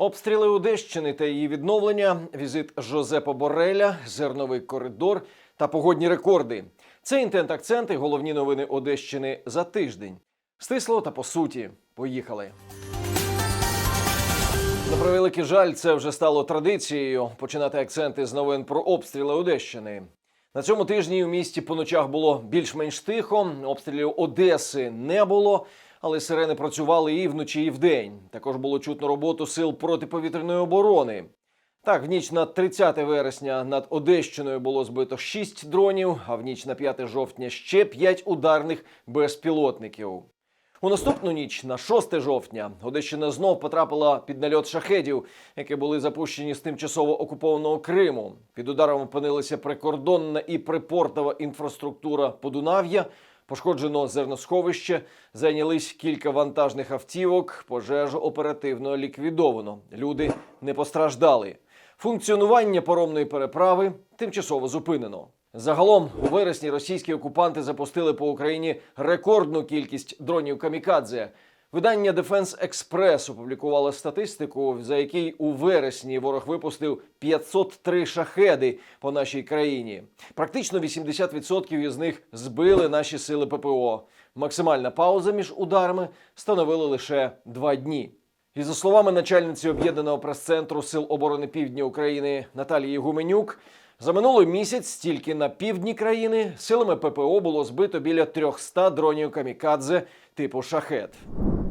Обстріли Одещини та її відновлення, візит Жозепа Бореля, зерновий коридор та погодні рекорди. Це інтент акценти, головні новини Одещини за тиждень. Стисло та по суті. Поїхали. На превеликий жаль, це вже стало традицією починати акценти з новин про обстріли Одещини. На цьому тижні у місті по ночах було більш-менш тихо. Обстрілів Одеси не було, але сирени працювали і вночі, і вдень. Також було чутно роботу сил протиповітряної оборони. Так, в ніч на 30 вересня над Одещиною було збито 6 дронів, а в ніч на 5 жовтня ще 5 ударних безпілотників. У наступну ніч, на 6 жовтня, Одещина знов потрапила під нальот шахедів, які були запущені з тимчасово окупованого Криму. Під ударом опинилися прикордонна і припортова інфраструктура Подунав'я. Пошкоджено зерносховище, зайнялись кілька вантажних автівок. Пожежу оперативно ліквідовано. Люди не постраждали. Функціонування паромної переправи тимчасово зупинено. Загалом у вересні російські окупанти запустили по Україні рекордну кількість дронів камікадзе. Видання Defense Express опублікувало статистику, за який у вересні ворог випустив 503 шахеди по нашій країні. Практично 80% із них збили наші сили ППО. Максимальна пауза між ударами становила лише два дні. І за словами начальниці об'єднаного прес-центру Сил оборони Півдня України Наталії Гуменюк, за минулий місяць тільки на півдні країни силами ППО було збито біля 300 дронів камікадзе типу шахет.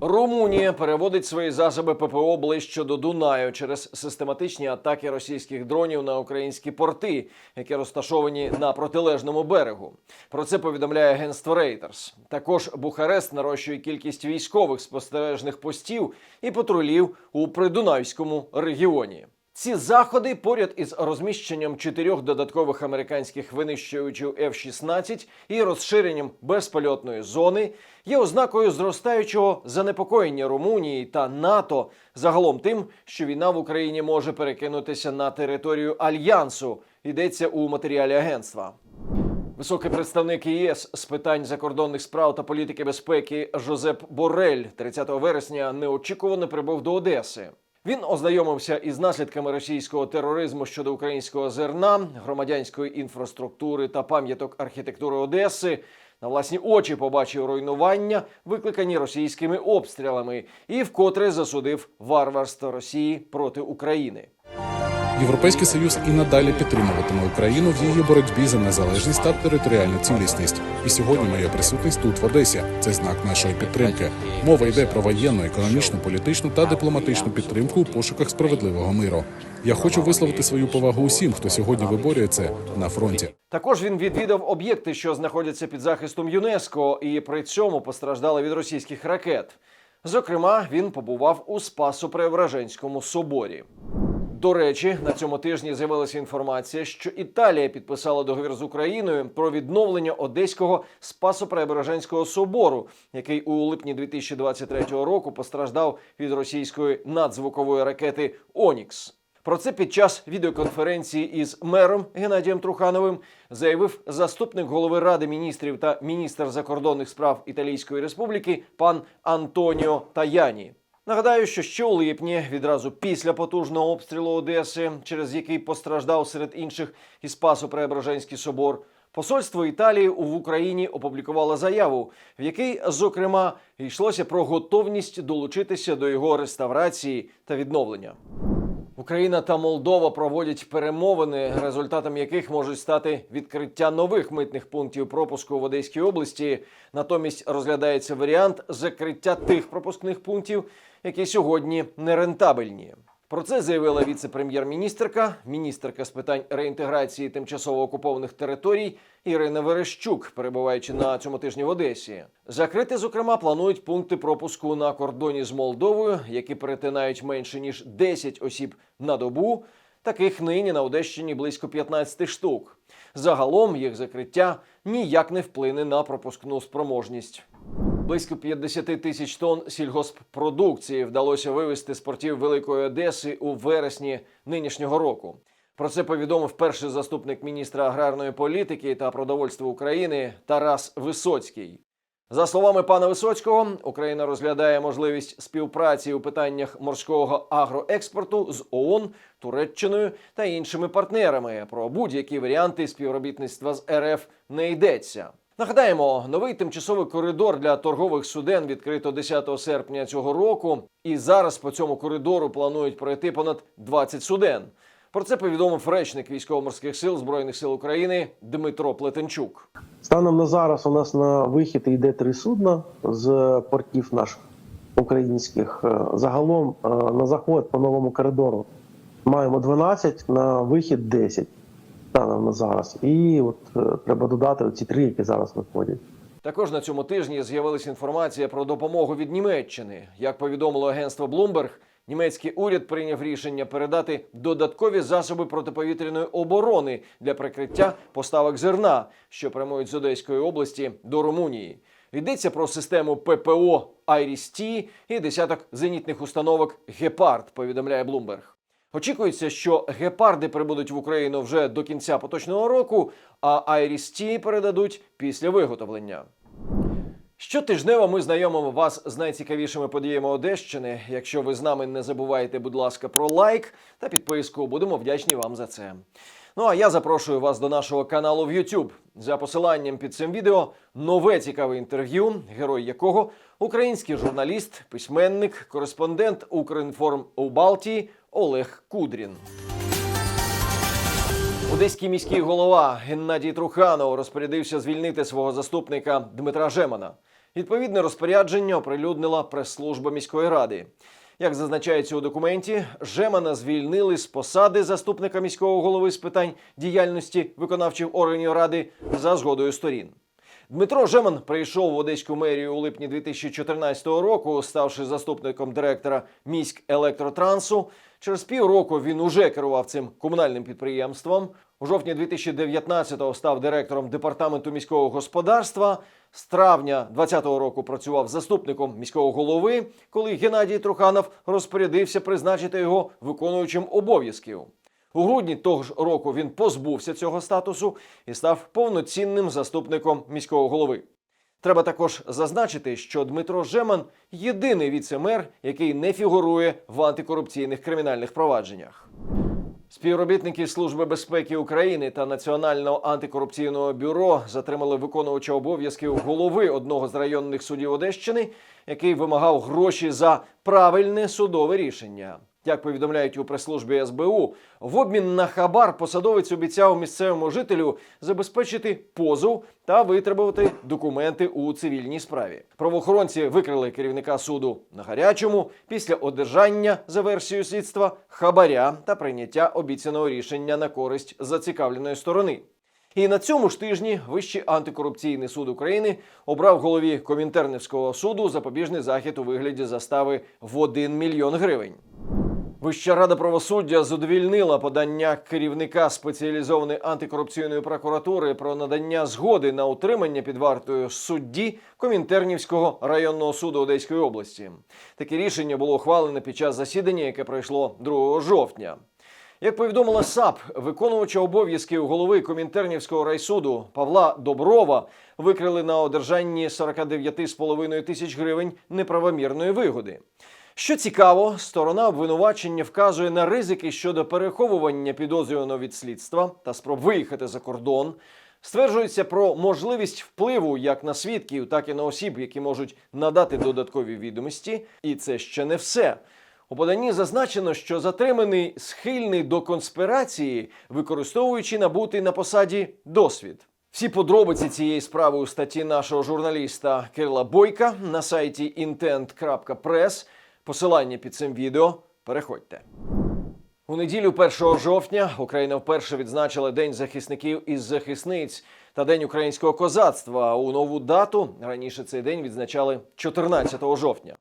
Румунія переводить свої засоби ППО ближче до Дунаю через систематичні атаки російських дронів на українські порти, які розташовані на протилежному берегу. Про це повідомляє агентство Reuters. Також Бухарест нарощує кількість військових спостережних постів і патрулів у придунайському регіоні. Ці заходи поряд із розміщенням чотирьох додаткових американських винищувачів F-16 і розширенням безпольотної зони є ознакою зростаючого занепокоєння Румунії та НАТО загалом тим, що війна в Україні може перекинутися на територію альянсу. Йдеться у матеріалі агентства. Високий представник ЄС з питань закордонних справ та політики безпеки Жозеп Борель 30 вересня неочікувано прибув до Одеси. Він ознайомився із наслідками російського тероризму щодо українського зерна, громадянської інфраструктури та пам'яток архітектури Одеси. На власні очі побачив руйнування, викликані російськими обстрілами, і вкотре засудив варварство Росії проти України. Європейський союз і надалі підтримуватиме Україну в її боротьбі за незалежність та територіальну цілісність. І сьогодні моя присутність тут в Одесі це знак нашої підтримки. Мова йде про воєнну, економічну, політичну та дипломатичну підтримку у пошуках справедливого миру. Я хочу висловити свою повагу усім, хто сьогодні виборює це на фронті. Також він відвідав об'єкти, що знаходяться під захистом ЮНЕСКО, і при цьому постраждали від російських ракет. Зокрема, він побував у Спасо-Преображенському соборі. До речі, на цьому тижні з'явилася інформація, що Італія підписала договір з Україною про відновлення Одеського Спасо-Преображенського собору, який у липні 2023 року постраждав від російської надзвукової ракети Онікс. Про це під час відеоконференції із мером Геннадієм Трухановим заявив заступник голови ради міністрів та міністр закордонних справ Італійської республіки пан Антоніо Таяні. Нагадаю, що ще у липні, відразу після потужного обстрілу Одеси, через який постраждав серед інших і Спасо-Преображенський собор, посольство Італії в Україні опублікувало заяву, в якій, зокрема, йшлося про готовність долучитися до його реставрації та відновлення. Україна та Молдова проводять перемовини, результатом яких можуть стати відкриття нових митних пунктів пропуску в Одеській області. Натомість розглядається варіант закриття тих пропускних пунктів, які сьогодні нерентабельні. Про це заявила віце-прем'єр-міністрка, міністерка з питань реінтеграції тимчасово окупованих територій Ірина Верещук, перебуваючи на цьому тижні в Одесі. Закрити, зокрема, планують пункти пропуску на кордоні з Молдовою, які перетинають менше ніж 10 осіб на добу. Таких нині на Одещині близько 15 штук. Загалом їх закриття ніяк не вплине на пропускну спроможність. Близько 50 тисяч тонн сільгосппродукції вдалося вивезти з портів Великої Одеси у вересні нинішнього року. Про це повідомив перший заступник міністра аграрної політики та продовольства України Тарас Висоцький. За словами пана Висоцького, Україна розглядає можливість співпраці у питаннях морського агроекспорту з ООН, Туреччиною та іншими партнерами. Про будь-які варіанти співробітництва з РФ не йдеться. Нагадаємо, новий тимчасовий коридор для торгових суден відкрито 10 серпня цього року, і зараз по цьому коридору планують пройти понад 20 суден. Про це повідомив речник військово-морських сил збройних сил України Дмитро Плетенчук. Станом на зараз у нас на вихід йде три судна з портів наших українських. Е, Загалом е, на заход по новому коридору маємо 12, на вихід 10 станом на зараз. І от е, треба додати ці три, які зараз виходять. Також на цьому тижні з'явилася інформація про допомогу від Німеччини. Як повідомило агентство Bloomberg, німецький уряд прийняв рішення передати додаткові засоби протиповітряної оборони для прикриття поставок зерна, що прямують з Одеської області до Румунії. Йдеться про систему ППО «Айріс-Ті» і десяток зенітних установок Гепард. Повідомляє Bloomberg. Очікується, що гепарди прибудуть в Україну вже до кінця поточного року, а Айріс-Ті передадуть після виготовлення. Щотижнево ми знайомимо вас з найцікавішими подіями Одещини. Якщо ви з нами не забувайте, будь ласка, про лайк та підписку. Будемо вдячні вам за це. Ну а я запрошую вас до нашого каналу в YouTube. За посиланням під цим відео нове цікаве інтерв'ю, герой якого український журналіст, письменник, кореспондент Укрінформ у Балтії Олег Кудрін. Одеський міський голова Геннадій Труханов розпорядився звільнити свого заступника Дмитра Жемана. Відповідне розпорядження оприлюднила прес-служба міської ради. Як зазначається у документі, Жемана звільнили з посади заступника міського голови з питань діяльності виконавчих органів ради за згодою сторін. Дмитро Жеман прийшов в Одеську мерію у липні 2014 року, ставши заступником директора міськ електротрансу. Через півроку він уже керував цим комунальним підприємством. У жовтні 2019-го став директором департаменту міського господарства. З травня 2020 року працював заступником міського голови, коли Геннадій Труханов розпорядився призначити його виконуючим обов'язків. У грудні того ж року він позбувся цього статусу і став повноцінним заступником міського голови. Треба також зазначити, що Дмитро Жеман єдиний віце-мер, який не фігурує в антикорупційних кримінальних провадженнях. Співробітники Служби безпеки України та Національного антикорупційного бюро затримали виконувача обов'язків голови одного з районних судів Одещини, який вимагав гроші за правильне судове рішення. Як повідомляють у прес-службі СБУ, в обмін на хабар посадовець обіцяв місцевому жителю забезпечити позов та витребувати документи у цивільній справі. Правоохоронці викрили керівника суду на гарячому після одержання за версією слідства хабаря та прийняття обіцяного рішення на користь зацікавленої сторони. І на цьому ж тижні Вищий антикорупційний суд України обрав голові Комінтернівського суду запобіжний захід у вигляді застави в 1 мільйон гривень. Вища рада правосуддя задовільнила подання керівника спеціалізованої антикорупційної прокуратури про надання згоди на утримання під вартою судді Комінтернівського районного суду Одеської області. Таке рішення було ухвалене під час засідання, яке пройшло 2 жовтня. Як повідомила САП, виконувача обов'язків голови Комінтернівського райсуду Павла Доброва викрили на одержанні 49,5 тисяч гривень неправомірної вигоди. Що цікаво, сторона обвинувачення вказує на ризики щодо переховування підозрюваного від слідства та спроб виїхати за кордон. Стверджується про можливість впливу як на свідків, так і на осіб, які можуть надати додаткові відомості. І це ще не все. У поданні зазначено, що затриманий схильний до конспірації, використовуючи набутий на посаді досвід. Всі подробиці цієї справи у статті нашого журналіста Кирила Бойка на сайті intent.press. Посилання під цим відео. Переходьте. У неділю 1 жовтня Україна вперше відзначила День захисників і захисниць та День українського козацтва. У нову дату раніше цей день відзначали 14 жовтня.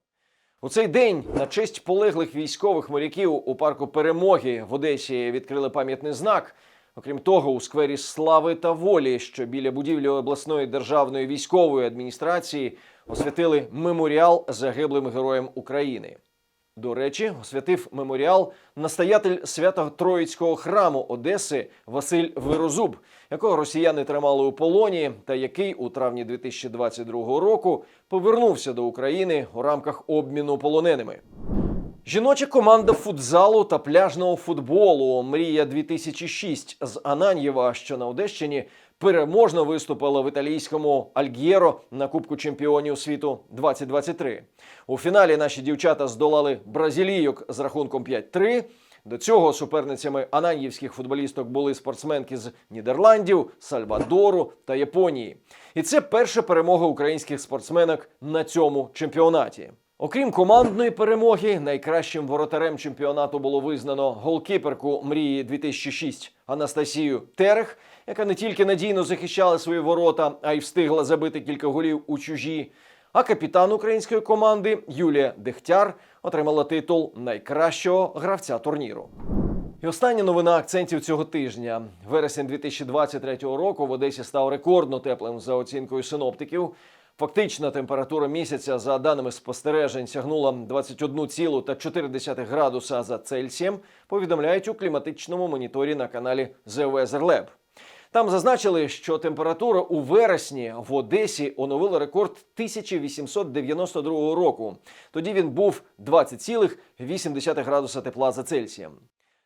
У цей день на честь полеглих військових моряків у парку Перемоги в Одесі відкрили пам'ятний знак. Окрім того, у сквері Слави та волі, що біля будівлі обласної державної військової адміністрації, освятили меморіал загиблим героям України. До речі, освятив меморіал настоятель Свято-Троїцького храму Одеси Василь Вирозуб, якого росіяни тримали у полоні, та який у травні 2022 року повернувся до України у рамках обміну полоненими. Жіноча команда футзалу та пляжного футболу Мрія 2006 з Ананьєва, що на Одещині, переможно виступила в італійському Альгєро на Кубку чемпіонів світу 2023. У фіналі наші дівчата здолали бразилійок з рахунком 5-3. До цього суперницями ананьївських футболісток були спортсменки з Нідерландів, Сальвадору та Японії. І це перша перемога українських спортсменок на цьому чемпіонаті. Окрім командної перемоги, найкращим воротарем чемпіонату було визнано голкіперку мрії 2006 Анастасію Терех, яка не тільки надійно захищала свої ворота, а й встигла забити кілька голів у чужі. А капітан української команди Юлія Дехтяр отримала титул найкращого гравця турніру. І остання новина акцентів цього тижня. Вересень 2023 року в Одесі став рекордно теплим за оцінкою синоптиків. Фактична температура місяця, за даними спостережень, сягнула 21,4 градуса за Цельсієм, повідомляють у кліматичному моніторі на каналі The Weather Lab. Там зазначили, що температура у вересні в Одесі оновила рекорд 1892 року. Тоді він був 20,8 градуса тепла за Цельсієм.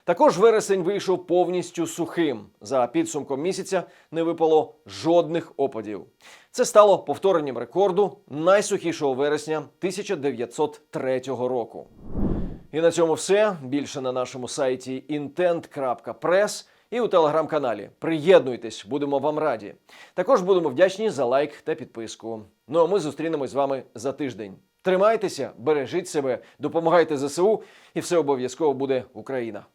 Також вересень вийшов повністю сухим. За підсумком місяця не випало жодних опадів. Це стало повторенням рекорду найсухішого вересня 1903 року. І на цьому все. Більше на нашому сайті intent.press і у телеграм-каналі. Приєднуйтесь, будемо вам раді. Також будемо вдячні за лайк та підписку. Ну а ми зустрінемось з вами за тиждень. Тримайтеся, бережіть себе, допомагайте ЗСУ, і все обов'язково буде Україна.